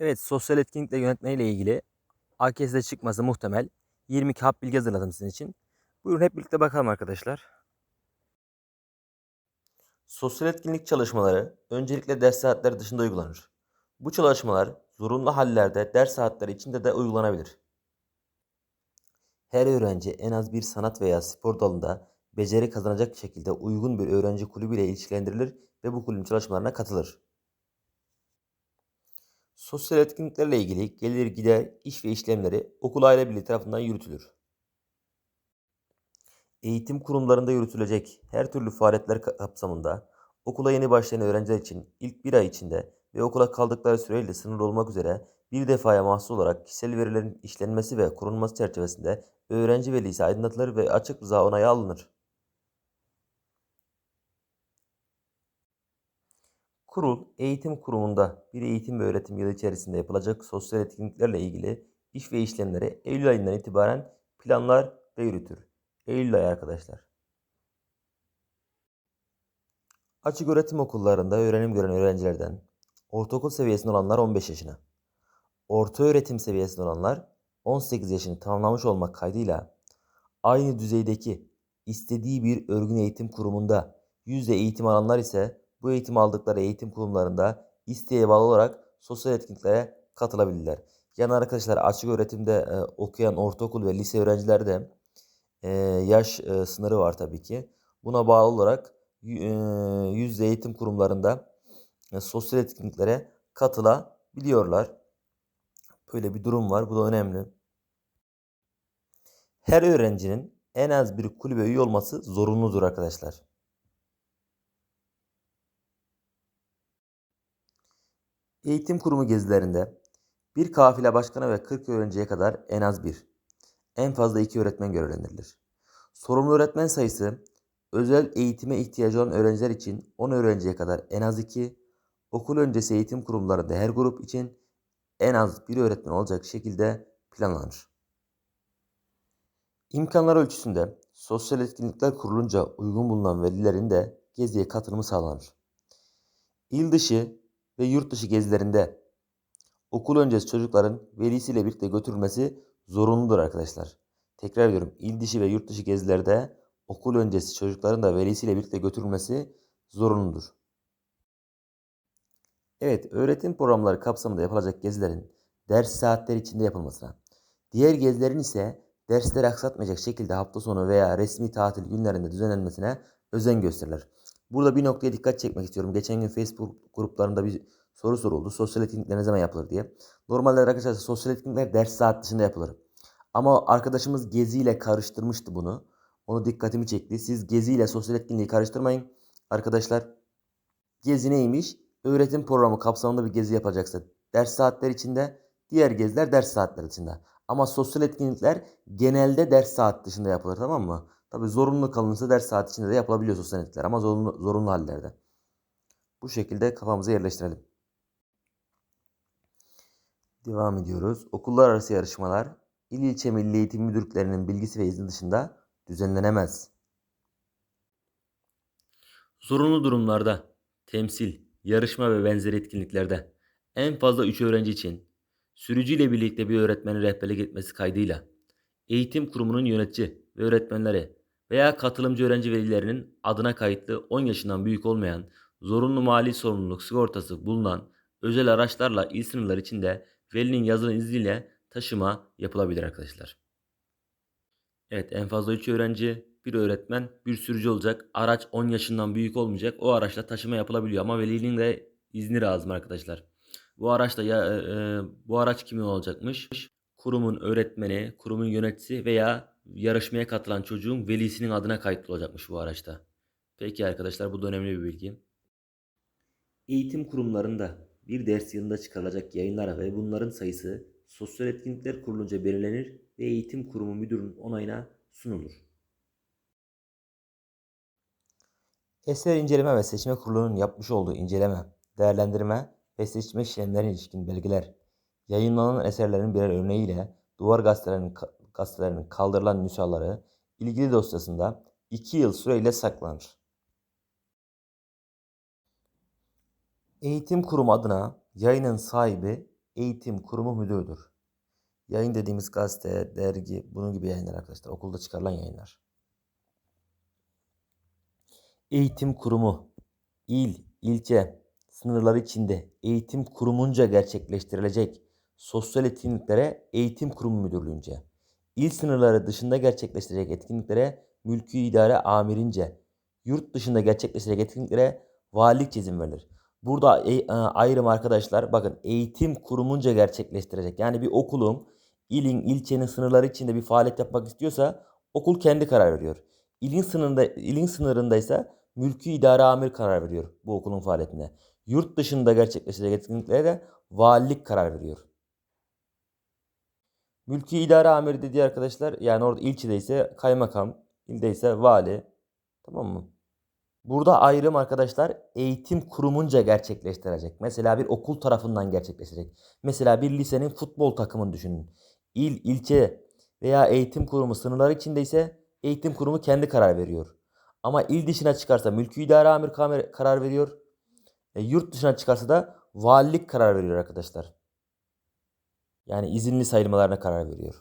Evet, sosyal etkinlikle yönetme ile ilgili AKS'de çıkması muhtemel 22 hap bilgi hazırladım sizin için. Buyurun hep birlikte bakalım arkadaşlar. Sosyal etkinlik çalışmaları öncelikle ders saatleri dışında uygulanır. Bu çalışmalar zorunlu hallerde ders saatleri içinde de uygulanabilir. Her öğrenci en az bir sanat veya spor dalında beceri kazanacak şekilde uygun bir öğrenci kulübüyle ilişkilendirilir ve bu kulübün çalışmalarına katılır. Sosyal etkinliklerle ilgili gelir gider iş ve işlemleri okul aile birliği tarafından yürütülür. Eğitim kurumlarında yürütülecek her türlü faaliyetler ka- kapsamında okula yeni başlayan öğrenciler için ilk bir ay içinde ve okula kaldıkları süreyle sınırlı olmak üzere bir defaya mahsus olarak kişisel verilerin işlenmesi ve korunması çerçevesinde öğrenci velisi aydınlatılır ve açık rıza onayı alınır. Kurul, eğitim kurumunda bir eğitim ve öğretim yılı içerisinde yapılacak sosyal etkinliklerle ilgili iş ve işlemleri Eylül ayından itibaren planlar ve yürütür. Eylül ayı arkadaşlar. Açık öğretim okullarında öğrenim gören öğrencilerden ortaokul seviyesinde olanlar 15 yaşına, orta öğretim seviyesinde olanlar 18 yaşını tamamlamış olmak kaydıyla aynı düzeydeki istediği bir örgün eğitim kurumunda yüzde eğitim alanlar ise bu eğitim aldıkları eğitim kurumlarında isteğe bağlı olarak sosyal etkinliklere katılabilirler. Yani arkadaşlar açık öğretimde e, okuyan ortaokul ve lise öğrencileri de e, yaş e, sınırı var tabii ki. Buna bağlı olarak e, yüzde eğitim kurumlarında e, sosyal etkinliklere katılabiliyorlar. Böyle bir durum var. Bu da önemli. Her öğrencinin en az bir kulübe üye olması zorunludur arkadaşlar. Eğitim kurumu gezilerinde bir kafile başkanı ve 40 öğrenciye kadar en az bir, en fazla iki öğretmen görevlendirilir. Sorumlu öğretmen sayısı özel eğitime ihtiyacı olan öğrenciler için 10 öğrenciye kadar en az 2, okul öncesi eğitim kurumlarında her grup için en az bir öğretmen olacak şekilde planlanır. İmkanlar ölçüsünde sosyal etkinlikler kurulunca uygun bulunan velilerin de geziye katılımı sağlanır. İl dışı ve yurt dışı gezilerinde okul öncesi çocukların velisiyle birlikte götürülmesi zorunludur arkadaşlar. Tekrar ediyorum. İl dışı ve yurt dışı gezilerde okul öncesi çocukların da velisiyle birlikte götürülmesi zorunludur. Evet, öğretim programları kapsamında yapılacak gezilerin ders saatleri içinde yapılmasına, diğer gezilerin ise dersleri aksatmayacak şekilde hafta sonu veya resmi tatil günlerinde düzenlenmesine özen gösterilir. Burada bir noktaya dikkat çekmek istiyorum. Geçen gün Facebook gruplarında bir soru soruldu. Sosyal etkinlikler ne zaman yapılır diye. Normalde arkadaşlar sosyal etkinlikler ders saat dışında yapılır. Ama arkadaşımız geziyle karıştırmıştı bunu. Onu dikkatimi çekti. Siz geziyle sosyal etkinliği karıştırmayın. Arkadaşlar gezi neymiş? Öğretim programı kapsamında bir gezi yapacaksa ders saatleri içinde, diğer geziler ders saatleri dışında. Ama sosyal etkinlikler genelde ders saat dışında yapılır tamam mı? Tabi zorunlu kalınırsa ders saat içinde de yapılabiliyor sosyal etkinlikler ama zorunlu, zorunlu hallerde. Bu şekilde kafamıza yerleştirelim. Devam ediyoruz. Okullar arası yarışmalar il ilçe milli eğitim müdürlüklerinin bilgisi ve izni dışında düzenlenemez. Zorunlu durumlarda, temsil, yarışma ve benzeri etkinliklerde en fazla 3 öğrenci için sürücüyle birlikte bir öğretmenin rehberlik etmesi kaydıyla eğitim kurumunun yönetici ve öğretmenleri veya katılımcı öğrenci velilerinin adına kayıtlı 10 yaşından büyük olmayan zorunlu mali sorumluluk sigortası bulunan özel araçlarla il sınırları içinde velinin yazılı izniyle taşıma yapılabilir arkadaşlar. Evet en fazla 3 öğrenci, bir öğretmen, bir sürücü olacak. Araç 10 yaşından büyük olmayacak. O araçla taşıma yapılabiliyor ama velinin de izni lazım arkadaşlar. Bu araçla ya e, e, bu araç kimin olacakmış? Kurumun öğretmeni, kurumun yöneticisi veya yarışmaya katılan çocuğun velisinin adına kayıtlı olacakmış bu araçta. Peki arkadaşlar bu da önemli bir bilgi. Eğitim kurumlarında bir ders yılında çıkarılacak yayınlara ve bunların sayısı sosyal etkinlikler kurulunca belirlenir ve eğitim kurumu müdürünün onayına sunulur. Eser inceleme ve seçme kurulunun yapmış olduğu inceleme, değerlendirme ve seçme işlemlerine ilişkin belgeler, yayınlanan eserlerin birer örneğiyle duvar gazetelerinin, gazetelerinin kaldırılan nüshaları ilgili dosyasında 2 yıl süreyle saklanır. Eğitim kurumu adına yayının sahibi eğitim kurumu müdürüdür. Yayın dediğimiz gazete, dergi, bunun gibi yayınlar arkadaşlar. Okulda çıkarılan yayınlar. Eğitim kurumu, il, ilçe, sınırları içinde eğitim kurumunca gerçekleştirilecek sosyal etkinliklere eğitim kurumu müdürlüğünce, il sınırları dışında gerçekleştirecek etkinliklere mülki idare amirince, yurt dışında gerçekleştirecek etkinliklere valilik izin verilir. Burada e, e, ayrım arkadaşlar bakın eğitim kurumunca gerçekleştirecek. Yani bir okulun ilin, ilçenin sınırları içinde bir faaliyet yapmak istiyorsa okul kendi karar veriyor. İlin sınırında ilin sınırındaysa mülki idare amir karar veriyor bu okulun faaliyetine. Yurt dışında gerçekleşecek etkinliklere de valilik karar veriyor. Mülki idare amiri dediği arkadaşlar yani orada ilçede ise kaymakam, ilde ise vali. Tamam mı? Burada ayrım arkadaşlar eğitim kurumunca gerçekleştirecek. Mesela bir okul tarafından gerçekleştirecek. Mesela bir lisenin futbol takımını düşünün. İl, ilçe veya eğitim kurumu sınırları içinde ise eğitim kurumu kendi karar veriyor. Ama il dışına çıkarsa mülki idare amir karar veriyor. E, yurt dışına çıkarsa da valilik karar veriyor arkadaşlar. Yani izinli sayılmalarına karar veriyor.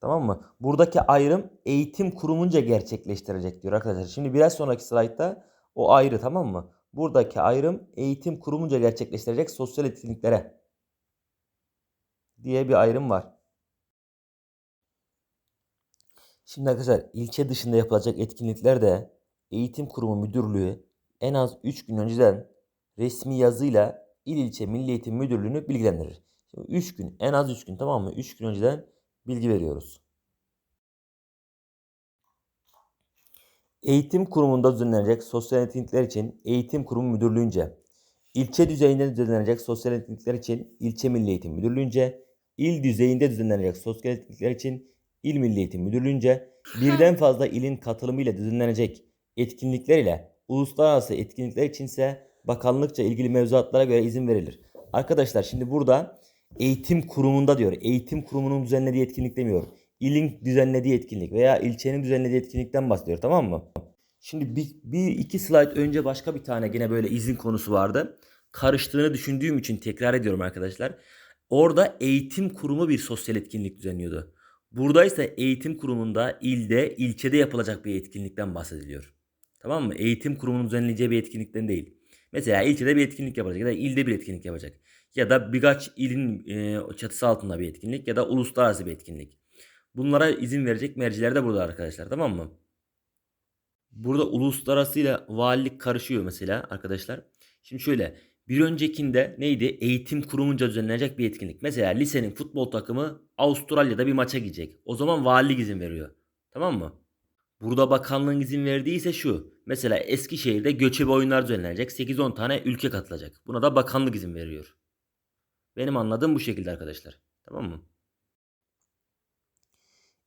Tamam mı? Buradaki ayrım eğitim kurumunca gerçekleştirecek diyor arkadaşlar. Şimdi biraz sonraki slaytta o ayrı tamam mı? Buradaki ayrım eğitim kurumunca gerçekleştirecek sosyal etkinliklere diye bir ayrım var. Şimdi arkadaşlar ilçe dışında yapılacak etkinliklerde eğitim kurumu müdürlüğü en az 3 gün önceden resmi yazıyla il ilçe Milli Eğitim Müdürlüğü'nü bilgilendirir. Şimdi 3 gün en az 3 gün tamam mı? 3 gün önceden bilgi veriyoruz. Eğitim kurumunda düzenlenecek sosyal etkinlikler için eğitim kurumu müdürlüğünce, ilçe düzeyinde düzenlenecek sosyal etkinlikler için ilçe milli eğitim müdürlüğünce, il düzeyinde düzenlenecek sosyal etkinlikler için il milli eğitim müdürlüğünce, birden fazla ilin katılımıyla düzenlenecek etkinlikler ile uluslararası etkinlikler içinse bakanlıkça ilgili mevzuatlara göre izin verilir. Arkadaşlar şimdi burada eğitim kurumunda diyor. Eğitim kurumunun düzenlediği etkinlik demiyor. İlin düzenlediği etkinlik veya ilçenin düzenlediği etkinlikten bahsediyor tamam mı? Şimdi bir, bir iki slide önce başka bir tane yine böyle izin konusu vardı. Karıştığını düşündüğüm için tekrar ediyorum arkadaşlar. Orada eğitim kurumu bir sosyal etkinlik düzenliyordu. Burada ise eğitim kurumunda ilde, ilçede yapılacak bir etkinlikten bahsediliyor. Tamam mı? Eğitim kurumunun düzenleyeceği bir etkinlikten değil. Mesela ilçede bir etkinlik yapacak ya da ilde bir etkinlik yapacak. Ya da birkaç ilin e, çatısı altında bir etkinlik ya da uluslararası bir etkinlik. Bunlara izin verecek merciler de burada arkadaşlar tamam mı? Burada uluslararası ile valilik karışıyor mesela arkadaşlar. Şimdi şöyle bir öncekinde neydi? Eğitim kurumunca düzenlenecek bir etkinlik. Mesela lisenin futbol takımı Avustralya'da bir maça gidecek. O zaman valilik izin veriyor. Tamam mı? Burada bakanlığın izin verdiyse şu. Mesela Eskişehir'de göçebe oyunlar düzenlenecek. 8-10 tane ülke katılacak. Buna da bakanlık izin veriyor. Benim anladığım bu şekilde arkadaşlar. Tamam mı?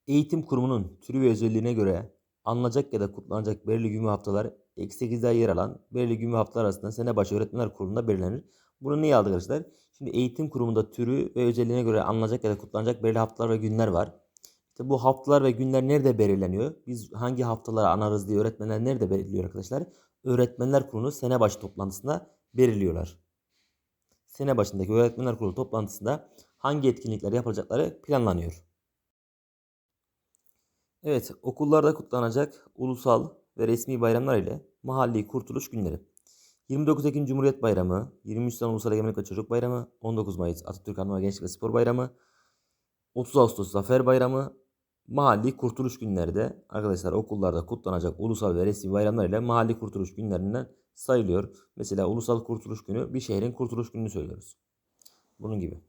Eğitim kurumunun türü ve özelliğine göre alınacak ya da kutlanacak belirli gün ve haftalar eksi 8'de yer alan belirli gün ve haftalar arasında sene başı öğretmenler kurulunda belirlenir. Bunu niye aldık arkadaşlar? Şimdi eğitim kurumunda türü ve özelliğine göre alınacak ya da kutlanacak belirli haftalar ve günler var. İşte bu haftalar ve günler nerede belirleniyor? Biz hangi haftaları anarız diye öğretmenler nerede belirliyor arkadaşlar? Öğretmenler kurulu sene başı toplantısında belirliyorlar. Sene başındaki öğretmenler kurulu toplantısında hangi etkinlikler yapılacakları planlanıyor. Evet, okullarda kutlanacak ulusal ve resmi bayramlar ile mahalli kurtuluş günleri. 29 Ekim Cumhuriyet Bayramı, 23 Nisan Ulusal Egemenlik ve Çocuk Bayramı, 19 Mayıs Atatürk Anma Gençlik ve Spor Bayramı, 30 Ağustos Zafer Bayramı, mahalli kurtuluş günleri de arkadaşlar okullarda kutlanacak ulusal ve resmi bayramlar ile mahalli kurtuluş günlerinden sayılıyor. Mesela ulusal kurtuluş günü bir şehrin kurtuluş gününü söylüyoruz. Bunun gibi.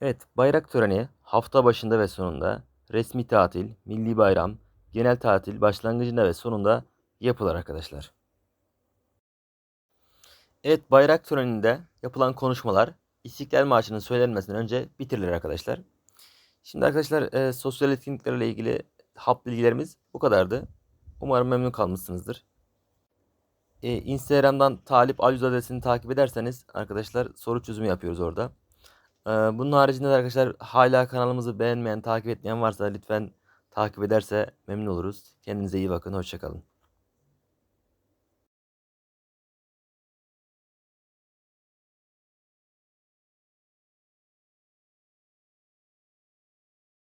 Evet, bayrak töreni hafta başında ve sonunda resmi tatil, milli bayram, genel tatil başlangıcında ve sonunda yapılır arkadaşlar. Evet, bayrak töreninde yapılan konuşmalar İstiklal Marşı'nın söylenmesinden önce bitirilir arkadaşlar. Şimdi arkadaşlar e, sosyal etkinliklerle ilgili hap bilgilerimiz bu kadardı. Umarım memnun kalmışsınızdır. E, Instagram'dan Talip Alyüz adresini takip ederseniz arkadaşlar soru çözümü yapıyoruz orada. E, bunun haricinde de arkadaşlar hala kanalımızı beğenmeyen, takip etmeyen varsa lütfen takip ederse memnun oluruz. Kendinize iyi bakın. Hoşçakalın.